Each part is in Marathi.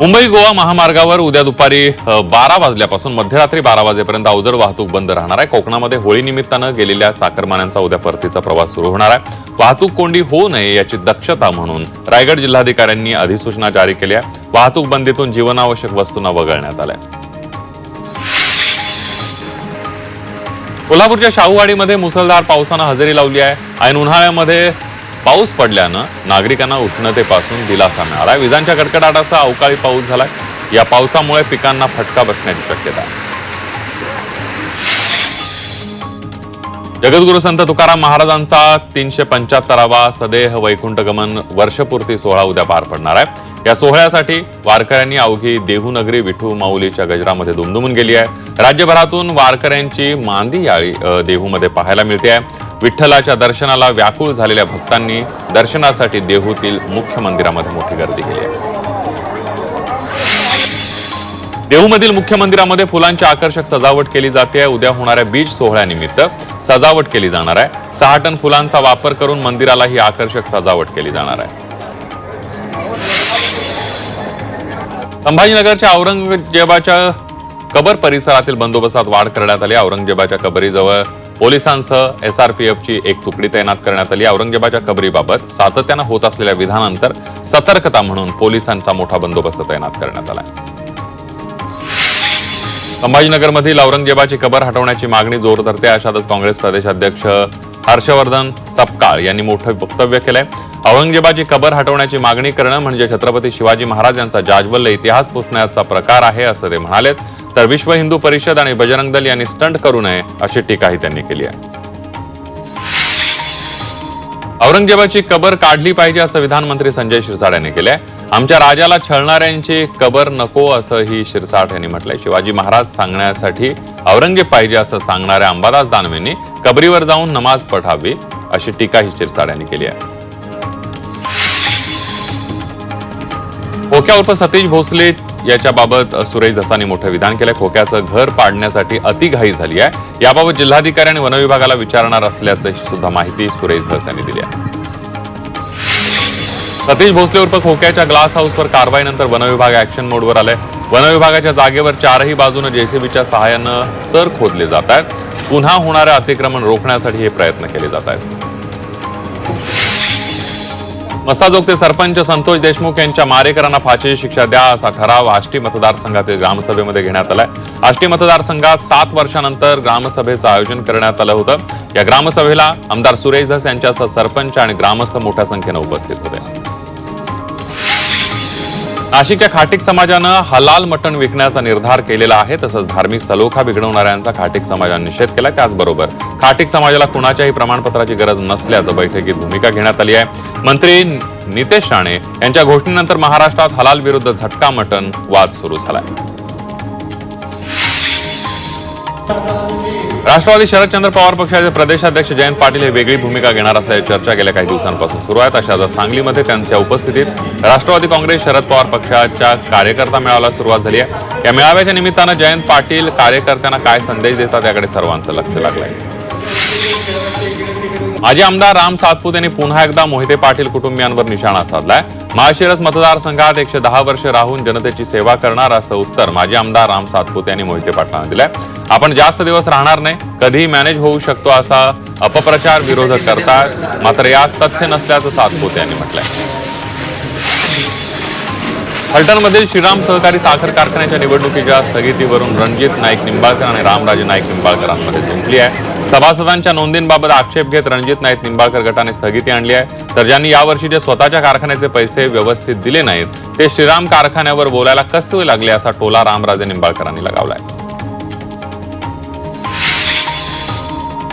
मुंबई गोवा महामार्गावर उद्या दुपारी बारा वाजल्यापासून मध्यरात्री बारा वाजेपर्यंत अवजड वाहतूक बंद राहणार आहे. कोकणामध्ये होळी निमित्तानं गेलेल्या चाकरमान्यांचा उद्या परतीचा प्रवास सुरू होणार आहे. वाहतूक कोंडी होऊ नये याची दक्षता म्हणून रायगड जिल्हाधिकाऱ्यांनी अधिसूचना जारी केली आहे. वाहतूक बंदीतून जीवनावश्यक वस्तूंना वगळण्यात आल्या कोल्हापूरच्या शाहूवाडीमध्ये मुसळधार पावसानं हजेरी लावली आहे. ऐन उन्हाळ्यामध्ये पाऊस पडल्यानं नागरिकांना उष्णतेपासून दिलासा मिळाला विजांच्या कडकडाटाचा अवकाळी पाऊस झालाय. या पावसामुळे पिकांना फटका बसण्याची शक्यता आहे. जगद्गुरु संत तुकाराम महाराजांचा तीनशे पंच्याहत्तरावा सदेह वैकुंठगमन वर्षपूर्ती सोहळा उद्या पार पडणार आहे. या सोहळ्यासाठी वारकऱ्यांनी अवघी देहूनगरी विठू माऊलीच्या गजरामध्ये दुमदुमून गेली आहे. राज्यभरातून वारकऱ्यांची मांदी याळी देहूमध्ये पाहायला मिळते आहे. विठ्ठलाच्या दर्शनाला व्याकुळ झालेल्या भक्तांनी दर्शनासाठी देहूतील मुख्य मंदिरामध्ये मोठी गर्दी केली आहे. देहूमधील मुख्य मंदिरामध्ये फुलांची आकर्षक सजावट केली जाते. उद्या होणाऱ्या बीज सोहळ्यानिमित्त सजावट केली जाणार आहे. सहा टन फुलांचा वापर करून मंदिराला ही आकर्षक सजावट केली जाणार आहे. संभाजीनगरच्या औरंगजेबाच्या कबर परिसरातील बंदोबस्तात वाढ करण्यात आली. औरंगजेबाच्या कबरीजवळ पोलिसांसह एसआरपीएफची एक तुकडी तैनात करण्यात आली. औरंगजेबाच्या कबरीबाबत सातत्यानं होत असलेल्या विधानांतर सतर्कता म्हणून पोलिसांचा मोठा बंदोबस्त तैनात करण्यात आला संभाजीनगरमधील औरंगजेबाची कबर हटवण्याची मागणी जोर धरते अशातच काँग्रेस प्रदेशाध्यक्ष हर्षवर्धन सपकाळ यांनी मोठं वक्तव्य केलंय. औरंगजेबाची कबर हटवण्याची मागणी करणं म्हणजे छत्रपती शिवाजी महाराज यांचा जाज्वल्य इतिहास पुसण्याचा प्रकार आहे असं ते म्हणालेत. तर विश्व हिंदू परिषद आणि बजरंग दल यांनी स्टंट करू नये अशी टीकाही त्यांनी केली आहे. औरंगजेबाची कबर काढली पाहिजे असं विधानमंत्री संजय शिरसाट यांनी केलंय. आमच्या राजाला छळणाऱ्यांची कबर नको असंही शिरसाट यांनी म्हटलंय. शिवाजी महाराज सांगण्यासाठी औरंगजेब पाहिजे असं सांगणाऱ्या अंबादास दानवेंनी कबरीवर जाऊन नमाज पठावी अशी टीकाही शिरसाट यांनी केली आहे. ओक्या उर्फ सतीश भोसले याच्याबाबत सुरेश धसानी मोठं विधान केलं खोक्याचं घर पाडण्यासाठी अतिघाई झाली आहे. याबाबत जिल्हाधिकारी आणि वनविभागाला विचारणार असल्याचं सुद्धा माहिती सुरेश धस यांनी दिली आहे. सतीश भोसले उर्फ खोक्याच्या ग्लास हाऊसवर कारवाईनंतर वनविभाग ऍक्शन मोडवर आलाय. वनविभागाच्या जागेवर चारही बाजूनं जेसीबीच्या सहाय्यानं सर खोदले जात आहेत. पुन्हा होणारं अतिक्रमण रोखण्यासाठी हे प्रयत्न केले जात आहेत. मसाजोगचे सरपंच संतोष देशमुख यांच्या मारेकरांना फाशीची शिक्षा द्या असा ठराव आष्टी मतदारसंघातील ग्रामसभेमध्ये घेण्यात आलाय. आष्टी मतदारसंघात सात वर्षानंतर ग्रामसभेचं आयोजन करण्यात आलं होतं. या ग्रामसभेला आमदार सुरेश धस यांच्यासह सरपंच आणि ग्रामस्थ मोठ्या संख्येनं उपस्थित होते. नाशिकच्या खाटिक समाजानं हलाल मटण विकण्याचा निर्धार केलेला आहे तसंच धार्मिक सलोखा बिघडवणाऱ्यांचा खाटिक समाजाने निषेध केला त्याचबरोबर. खाटिक समाजाला कुणाच्याही प्रमाणपत्राची गरज नसल्याचं बैठकीत भूमिका घेण्यात आली आहे. मंत्री नितेश राणे यांच्या घोषणेनंतर महाराष्ट्रात हलाल विरुद्ध झटका मटण वाद सुरू झालाय. राष्ट्रवादी शरदचंद्र पवार पक्षाचे प्रदेशाध्यक्ष जयंत पाटील हे वेगळी भूमिका घेणार असल्याची चर्चा गेल्या काही दिवसांपासून सुरू आहेत. अशाच सांगलीमध्ये त्यांच्या उपस्थितीत राष्ट्रवादी काँग्रेस शरद पवार पक्षाच्या कार्यकर्ता मेळाव्याला सुरुवात झाली आहे. या मेळाव्याच्या निमित्तानं जयंत पाटील कार्यकर्त्यांना काय संदेश देतात याकडे सर्वांचं लक्ष लागलंय. माजी आमदार राम सातपुत यांनी पुन्हा एकदा मोहिते पाटील कुटुंबियांवर निशाणा साधलाय. माळशिरस मतदारसंघात एकशे दहा वर्ष राहून जनतेची सेवा करणार असं उत्तर माजी आमदार राम सातपुत यांनी मोहिते पाटलांना दिलंय. आपण जास्त दिवस राहणार नाही कधीही मॅनेज होऊ शकतो असा अपप्रचार विरोधक करतात मात्र यात तथ्य नसल्याचं सातपुते यांनी म्हटलंय. फलटणमधील श्रीराम सहकारी साखर कारखान्याच्या निवडणुकीच्या स्थगितीवरून रणजित नाईक निंबाळकर आणि रामराजे नाईक निंबाळकरांमध्ये जुंपली आहे. सभासदांच्या नोंदींबाबत आक्षेप घेत रणजित नाईक निंबाळकर गटाने स्थगिती आणली आहे. तर ज्यांनी यावर्षी जे स्वतःच्या कारखान्याचे पैसे व्यवस्थित दिले नाहीत ते श्रीराम कारखान्यावर बोलायला कसे लागले असा टोला रामराजे निंबाळकरांनी लगावलाय.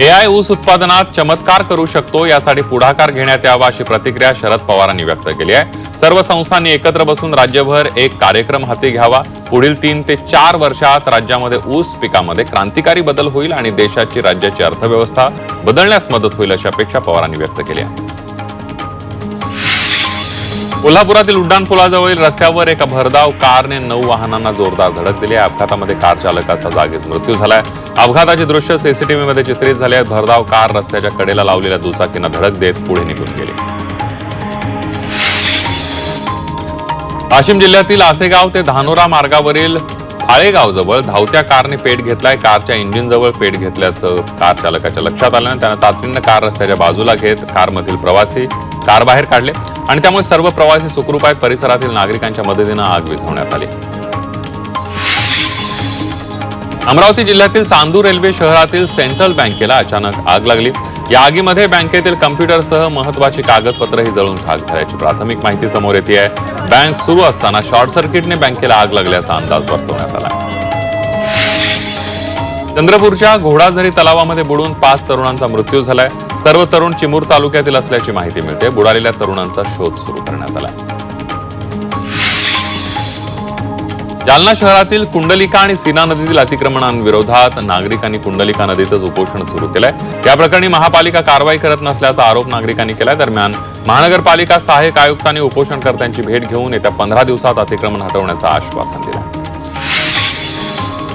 एआय ऊस उत्पादनात चमत्कार करू शकतो यासाठी पुढाकार घेण्यात यावा अशी प्रतिक्रिया शरद पवारांनी व्यक्त केली आहे. सर्व संस्थांनी एकत्र बसून राज्यभर एक कार्यक्रम हाती घ्यावा. पुढील तीन ते चार वर्षात राज्यामध्ये ऊस पिकामध्ये क्रांतिकारी बदल होईल आणि देशाची राज्याची अर्थव्यवस्था बदलण्यास मदत होईल अशी अपेक्षा पवारांनी व्यक्त केली आहे. कोल्हापुरातील उड्डाणपुलाजवळील रस्त्यावर एका भरधाव कारने नऊ वाहनांना जोरदार धडक दिली आहे. अपघातामध्ये कार चालकाचा जागीच मृत्यू झालाय. अपघाताची दृश्य सीसीटीव्ही मध्ये चित्रित झाली आहेत भरधाव कार रस्त्याच्या कडेला लावलेल्या दुचाकींना धडक देत पुढे निघून गेली. वाशिम जिल्ह्यातील आसेगाव ते धानोरा मार्गावरील आळेगाव जवळ धावत्या कारने पेट घेतलाय. कारच्या इंजिन जवळ पेट घेतल्याचं कार चालकाच्या लक्षात आल्यानं त्यानं तातडीनं कार रस्त्याच्या बाजूला घेत कारमधील प्रवासी कार बाहेर काढले आणि त्यामुळे सर्व प्रवासी सुखरूप आहेत. परिसरातील नागरिकांच्या मदतीनं आग विझवण्यात आली. अमरावती जिल्ह्यातील चांदूर रेल्वे शहरातील सेंट्रल बँकेला अचानक आग लागली. या आगीमध्ये बँकेतील कम्प्युटरसह महत्वाची कागदपत्रही जळून खाक झाल्याची प्राथमिक माहिती समोर येते आहे बँक सुरू असताना शॉर्ट सर्किटने बँकेला आग लागल्याचा अंदाज वर्तवण्यात आला चंद्रपूरच्या घोडाझरी तलावामध्ये बुडून पाच तरुणांचा मृत्यू झालाय. सर्व तरुण चिमूर तालुक्यातील असल्याची माहिती मिळते. बुडालेल्या तरुणांचा शोध सुरू करण्यात आला जालना शहरातील कुंडलिका आणि सीना नदीतील अतिक्रमणांविरोधात नागरिकांनी कुंडलिका नदीतच उपोषण सुरू केलंय. या प्रकरणी महापालिका कारवाई करत नसल्याचा आरोप नागरिकांनी केलाय. दरम्यान महानगरपालिका सहाय्यक आयुक्तांनी उपोषणकर्त्यांची भेट घेऊन येत्या पंधरा दिवसात अतिक्रमण हटवण्याचं आश्वासन दिलं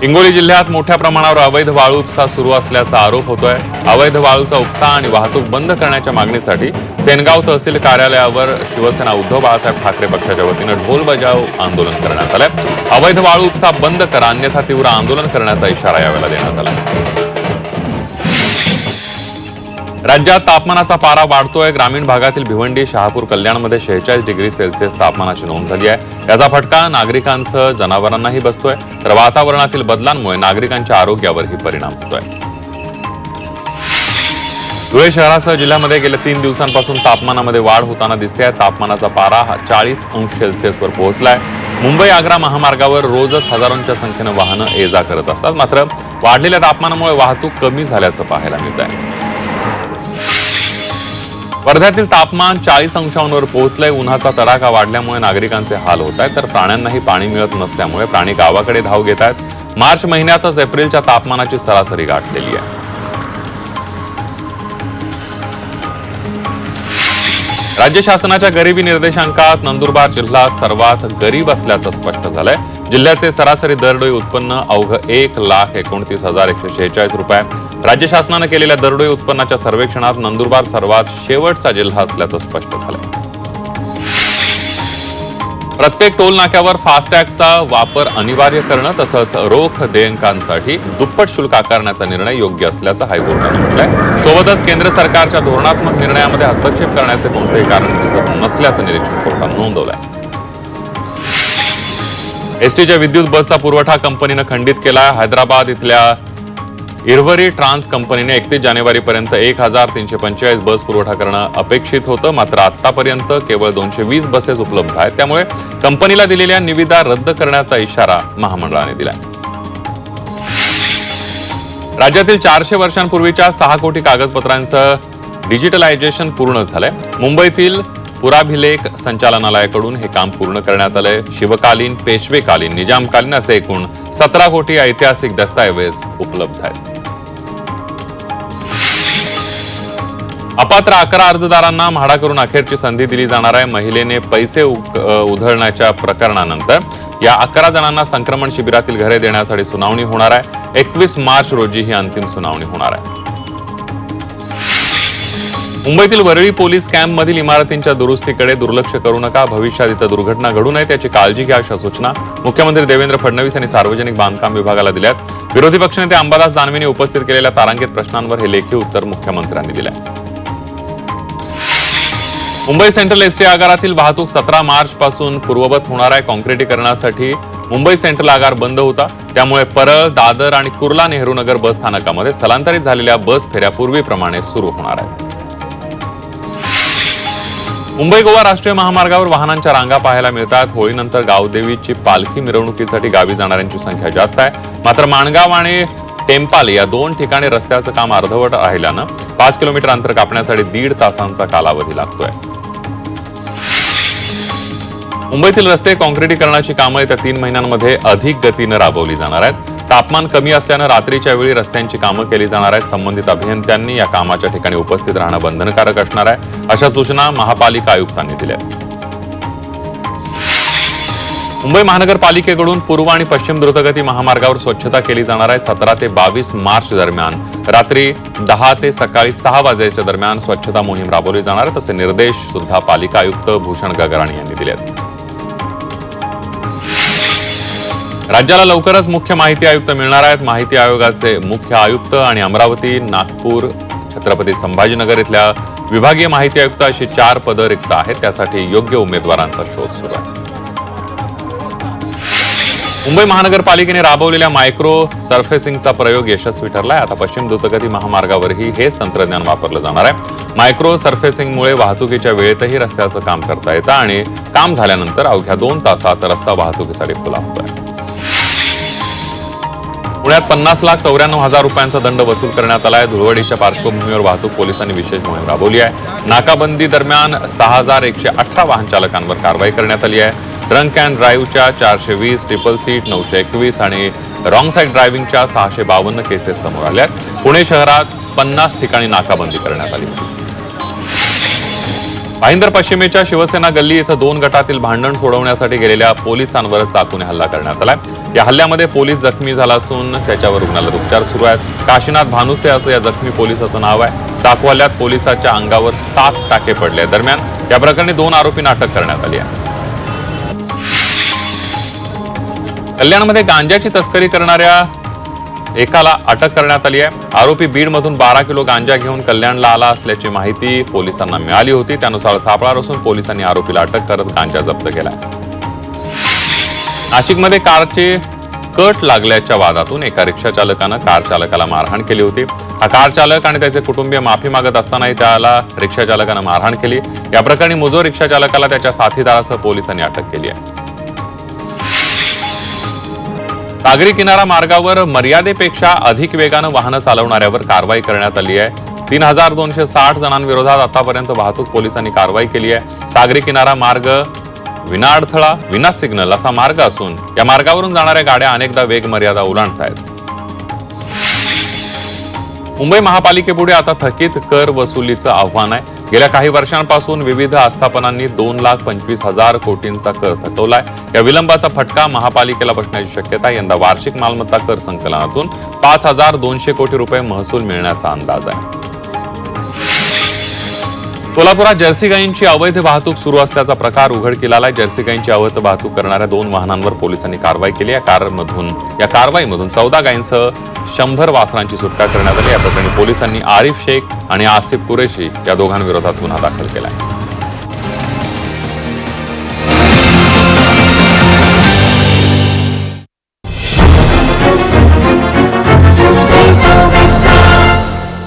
हिंगोली जिल्ह्यात मोठ्या प्रमाणावर अवैध वाळू उपसा सुरू असल्याचा आरोप होतोय. अवैध वाळूचा उपसा आणि वाहतूक बंद करण्याच्या मागणीसाठी सेनगाव तहसील कार्यालयावर शिवसेना उद्धव बाळासाहेब ठाकरे पक्षाच्या वतीनं ढोल बजाव आंदोलन करण्यात आलंय. अवैध वाळू उपसा बंद करा अन्यथा तीव्र आंदोलन करण्याचा इशारा यावेळेला देण्यात आला राज्यात तापमानाचा पारा वाढतोय. ग्रामीण भागातील भिवंडी शहापूर कल्याणमध्ये शेहेचाळीस डिग्री सेल्सिअस तापमानाची नोंद झाली आहे. याचा फटका नागरिकांसह जनावरांनाही बसतोय. तर वातावरणातील बदलांमुळे नागरिकांच्या आरोग्यावरही परिणाम होतोय. धुळे शहरासह जिल्ह्यामध्ये गेल्या तीन दिवसांपासून तापमानामध्ये वाढ होताना दिसते तापमानाचा पारा हा चाळीस अंश सेल्सिअसवर पोहोचलाय. मुंबई आग्रा महामार्गावर रोजच हजारोंच्या संख्येनं वाहनं ये जा करत असतात. मात्र वाढलेल्या तापमानामुळे वाहतूक कमी झाल्याचं पाहायला मिळत आहे वर्ध्यातील तापमान चाळीस अंशांवर पोहोचलंय. उन्हाचा तडाखा वाढल्यामुळे नागरिकांचे हाल होत आहेत. तर प्राण्यांनाही पाणी मिळत नसल्यामुळे प्राणी गावाकडे धाव घेत आहेत. मार्च महिन्यातच एप्रिलच्या तापमानाची सरासरी गाठलेली आहे. राज्य शासनाच्या गरिबी निर्देशांकात नंदुरबार जिल्हा सर्वात गरीब असल्याचं स्पष्ट झालंय. जिल्ह्याचे सरासरी दरडोई उत्पन्न अवघ एक लाख एकोणतीस हजार एकशे शेहेचाळीस रुपये. राज्य शासनानं केलेल्या दरडोई उत्पन्नाच्या सर्वेक्षणात नंदुरबार सर्वात शेवटचा जिल्हा असल्याचं स्पष्ट झालंय. प्रत्येक टोल नाक्यावर फास्टॅगचा वापर अनिवार्य करणं तसंच रोख देयकांसाठी दुप्पट शुल्क आकारण्याचा निर्णय योग्य असल्याचं हायकोर्टानं म्हटलंय. सोबतच केंद्र सरकारच्या धोरणात्मक निर्णयामध्ये हस्तक्षेप करण्याचे कोणतेही कारण दिसत नसल्याचं निरीक्षण कोर्टानं नोंदवलंय. एसटीच्या विद्युत बसचा पुरवठा कंपनीनं खंडित केला हैदराबाद इथल्या इरवरी ट्रान्स कंपनीने एकतीस जानेवारीपर्यंत एक हजार तीनशे पंचेचाळीस बस पुरवठा करणं अपेक्षित होतं. मात्र आतापर्यंत केवळ दोनशे वीस बसेस उपलब्ध आहेत. त्यामुळे कंपनीला दिलेल्या निविदा रद्द करण्याचा इशारा महामंडळाने दिलाय. राज्यातील चारशे वर्षांपूर्वीच्या सहा कोटी कागदपत्रांचं डिजिटलायझेशन पूर्ण झालंय. मुंबईतील पुराभिलेख संचालनालयाकडून हे काम पूर्ण करण्यात आलंय. शिवकालीन पेशवेकालीन निजामकालीन असे एकूण सतरा कोटी ऐतिहासिक दस्तऐवज उपलब्ध आहेत. अपात्र अकरा अर्जदारांना म्हाडा करून अखेरची संधी दिली जाणार आहे. महिलेने पैसे उधळण्याच्या प्रकरणानंतर या अकरा जणांना संक्रमण शिबिरातील घरे देण्यासाठी सुनावणी होणार आहे. एकवीस मार्च रोजी ही अंतिम सुनावणी होणार आहे. मुंबईतील वरळी पोलीस कॅम्पमधील इमारतींच्या दुरुस्तीकडे दुर्लक्ष करू नका. भविष्यात इथं दुर्घटना घडू नये त्याची काळजी घ्या अशा सूचना मुख्यमंत्री देवेंद्र फडणवीस यांनी सार्वजनिक बांधकाम विभागाला दिल्यात. विरोधी पक्षनेते अंबादास दानवेंनी उपस्थित केलेल्या तारांकित प्रश्नांवर हे लेखी उत्तर मुख्यमंत्र्यांनी दिलंय. मुंबई सेंट्रल एसटी आगारातील वाहतूक सतरा मार्च पासून पूर्ववत होणार आहे. काँक्रिटीकरणासाठी मुंबई सेंट्रल आगार बंद होता. त्यामुळे परळ दादर आणि कुर्ला नेहरू नगर बस स्थानकामध्ये स्थलांतरित झालेल्या बस फेऱ्या पूर्वीप्रमाणे सुरू होणार आहेत. मुंबई गोवा राष्ट्रीय महामार्गावर वाहनांच्या रांगा पाहायला मिळतात. होळीनंतर गावदेवीची पालखी मिरवणुकीसाठी गावी जाणाऱ्यांची संख्या जास्त आहे. मात्र माणगाव आणि टेम्पाल या दोन ठिकाणी रस्त्याचं काम अर्धवट राहिल्यानं पाच किलोमीटर अंतर कापण्यासाठी दीड तासांचा कालावधी लागतोय. मुंबईतील रस्ते काँक्रिटीकरणाची कामं येत्या तीन महिन्यांमध्ये अधिक गतीनं राबवली जाणार आहेत. तापमान कमी असल्यानं रात्रीच्या वेळी रस्त्यांची कामं केली जाणार आहेत. संबंधित अभियंत्यांनी या कामाच्या ठिकाणी उपस्थित राहणं बंधनकारक असणार आहे. अशा सूचना महापालिका आयुक्तांनी दिल्या मुंबई महानगरपालिकेकडून पूर्व आणि पश्चिम द्रुतगती महामार्गावर स्वच्छता केली जाणार आहे. सतरा ते बावीस मार्च दरम्यान. रात्री दहा ते सकाळी सहा वाजेच्या दरम्यान स्वच्छता मोहीम राबवली जाणार आहे. तसे निर्देश सुद्धा पालिका आयुक्त भूषण गगराणी यांनी दिले आहेत. राज्याला लवकरच मुख्य माहिती आयुक्त मिळणार आहेत. माहिती आयोगाचे मुख्य आयुक्त आणि अमरावती नागपूर छत्रपती संभाजीनगर इथल्या विभागीय माहिती आयुक्त अशी चार पदं रिक्त आहेत. त्यासाठी योग्य उमेदवारांचा शोध सुरू आहे. मुंबई महानगरपालिकेने राबवलेल्या मायक्रो सर्फेसिंगचा प्रयोग यशस्वी ठरलाय. आता पश्चिम द्रुतगती महामार्गावरही हेच तंत्रज्ञान वापरलं जाणार आहे. मायक्रो सर्फेसिंगमुळे वाहतुकीच्या वेळेतही रस्त्याचं काम करता येतं आणि काम झाल्यानंतर अवघ्या दोन तासात रस्ता वाहतुकीसाठी खुला होतोय. पुण्यात पन्नास लाख चौऱ्याण्णव हजार रुपयांचा दंड वसूल करण्यात आला आहे धुळवडीच्या पार्श्वभूमीवर वाहतूक पोलिसांनी विशेष मोहीम राबवली आहे. नाकाबंदी दरम्यान सहा हजार एकशे अठरा वाहन चालकांवर कारवाई करण्यात आली आहे. ड्रंक अँड ड्राईव्हच्या चारशे वीस ट्रिपल सीट नऊशे एकवीस आणि रॉंग साईड ड्रायव्हिंगच्या सहाशे बावन्न केसेस समोर आल्या आहेत. पुणे शहरात पन्नास ठिकाणी नाकाबंदी करण्यात आली. होती भाईंदर पश्चिमेच्या शिवसेना गल्ली इथं दोन गटातील भांडण सोडवण्यासाठी गेलेल्या पोलिसांवर चाकूने हल्ला करण्यात आलाय. या हल्ल्यामध्ये पोलीस जखमी झाला असून त्याच्यावर रुग्णालयात उपचार सुरू आहेत. काशीनाथ भानुसे असं या जखमी पोलिसाचं नाव आहे. चाकू हल्ल्यात पोलिसाच्या अंगावर सात टाके पडले दरम्यान या प्रकरणी दोन आरोपींना अटक करण्यात आली आहे कल्याणमध्ये गांजाची तस्करी करणाऱ्या एकाला अटक करण्यात आली आहे. आरोपी बीडमधून बारा किलो गांजा घेऊन कल्याणला आला असल्याची माहिती पोलिसांना मिळाली होती. त्यानुसार सापळा रचून पोलिसांनी आरोपीला अटक करत गांजा जप्त केला नाशिकमध्ये कारचे कट लागल्याच्या वादातून एका रिक्षा चालकानं कार चालकाला मारहाण केली होती. हा कार चालक आणि त्याचे कुटुंबीय माफी मागत असतानाही त्याला रिक्षा चालकानं मारहाण केली. या प्रकरणी मुजो रिक्षा चालकाला त्याच्या साथीदारासह पोलिसांनी अटक केली आहे. सागरी किनारा मार्गावर मर्यादेपेक्षा अधिक वेगानं वाहनं चालवणाऱ्यावर कारवाई करण्यात आली आहे. तीन हजार दोनशे साठ जणांविरोधात आतापर्यंत वाहतूक पोलिसांनी कारवाई केली आहे. सागरी किनारा मार्ग विना अडथळा विना सिग्नल असा मार्ग असून या मार्गावरून जाणाऱ्या गाड्या अनेकदा वेग मर्यादा आहेत मुंबई महापालिकेपुढे आता थकीत कर वसुलीचं आव्हान आहे. गेल्या काही वर्षांपासून विविध आस्थापनांनी दोन लाख पंचवीस हजार कोटींचा कर थकवलाय. या विलंबाचा फटका महापालिकेला बसण्याची शक्यता यंदा वार्षिक मालमत्ता कर संकलनातून पाच हजार दोनशे कोटी रुपये महसूल मिळण्याचा अंदाज आहे. सोलापुरात जर्सी गायींची अवैध वाहतूक सुरू असल्याचा प्रकार उघडकीला आलाय जर्सी गायींची अवैध वाहतूक करणाऱ्या दोन वाहनांवर पोलिसांनी कारवाई केली या कारमधून या कारवाईमधून चौदा गायींसह शंभर वासनांची सुटका करण्यात आली या प्रकरणी पोलिसांनी आरिफ शेख आणि आसिफ कुरेशी या दोघांविरोधात गुन्हा दाखल केला आहे.